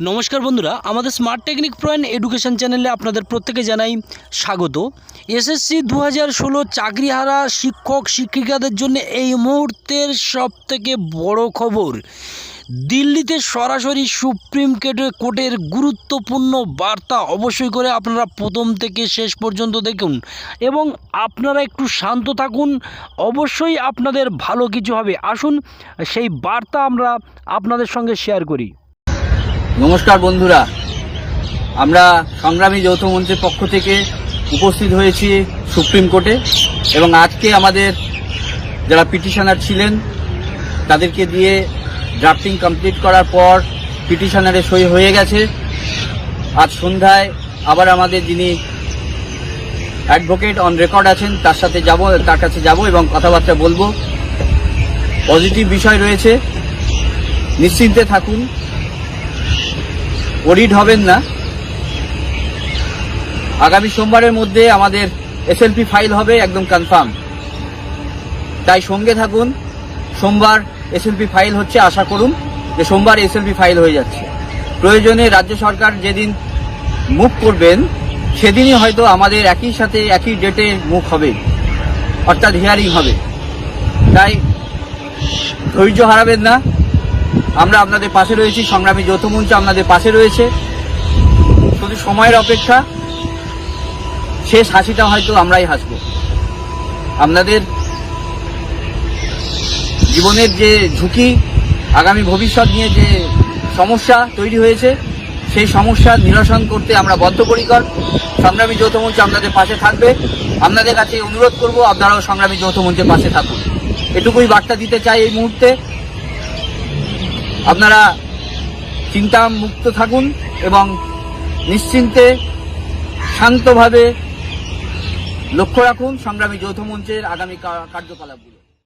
নমস্কার বন্ধুরা, আমাদের স্মার্ট টেকনিক প্রয়ান এডুকেশন চ্যানেলে আপনাদের প্রত্যেকে জানাই স্বাগত। এসএসসি দু হাজার ষোলো চাকরিহারা শিক্ষক শিক্ষিকাদের জন্য এই মুহূর্তের সবথেকে বড় খবর, দিল্লিতে সরাসরি সুপ্রিম কোর্টে কোর্টের গুরুত্বপূর্ণ বার্তা অবশ্যই করে আপনারা প্রথম থেকে শেষ পর্যন্ত দেখুন এবং আপনারা একটু শান্ত থাকুন, অবশ্যই আপনাদের ভালো কিছু হবে। আসুন, সেই বার্তা আমরা আপনাদের সঙ্গে শেয়ার করি। নমস্কার বন্ধুরা। আমরা সংগ্রামী যৌথ মঞ্চের পক্ষ থেকে উপস্থিত হয়েছি সুপ্রিম কোর্টে এবং আজকে আমাদের যারা পিটিশনার ছিলেন, তাদেরকে দিয়ে ড্রাফটিং কমপ্লিট করার পর পিটিশনারে সই হয়ে গেছে। আজ সন্ধ্যায় আবার আমাদের যিনি অ্যাডভোকেট অন রেকর্ড আছেন, তার সাথে যাব, তার কাছে যাব এবং কথাবার্তা বলব। পজিটিভ বিষয় রয়েছে। নিশ্চিন্তে থাকুন। ওরিড হবেন না। আগামী সোমবারের মধ্যে আমাদের এসএলপি ফাইল হবে, একদম কনফার্ম। তাই সঙ্গে থাকুন, সোমবার এসএলপি ফাইল হচ্ছে, আশা করুন যে সোমবার এসএলপি ফাইল হয়ে যাচ্ছে। প্রয়োজনে রাজ্য সরকার যেদিন মুখ করবেন, সেদিনই হয়তো আমাদের একই সাথে, একই ডেটে মুখ হবে। অর্থাৎ হিয়ারিং হবে। তাই ধৈর্য হারাবেন না। আমরা আপনাদের পাশে রয়েছি, সংগ্রামী যৌথ মঞ্চ আপনাদের পাশে রয়েছে। শুধু সময়ের অপেক্ষা, শেষ হাসিটা হয়তো আমরাই হাসব। আপনাদের জীবনের যে ঝুঁকি, আগামী ভবিষ্যৎ নিয়ে যে সমস্যা তৈরি হয়েছে, সেই সমস্যা নিরসন করতে আমরা বদ্ধপরিকর। সংগ্রামী যৌথ মঞ্চ আপনাদের পাশে থাকবে। আপনাদের কাছে অনুরোধ করব, আপনারাও সংগ্রামী যৌথ মঞ্চের পাশে থাকুন। এটুকুই বার্তা দিতে চাই এই মুহূর্তে। আপনারা চিন্তা মুক্ত থাকুন এবং নিশ্চিন্তে শান্তভাবে লক্ষ্য রাখুন। সংগ্রামী যৌথ মঞ্চের আগামী কার্যকলাপগুলো।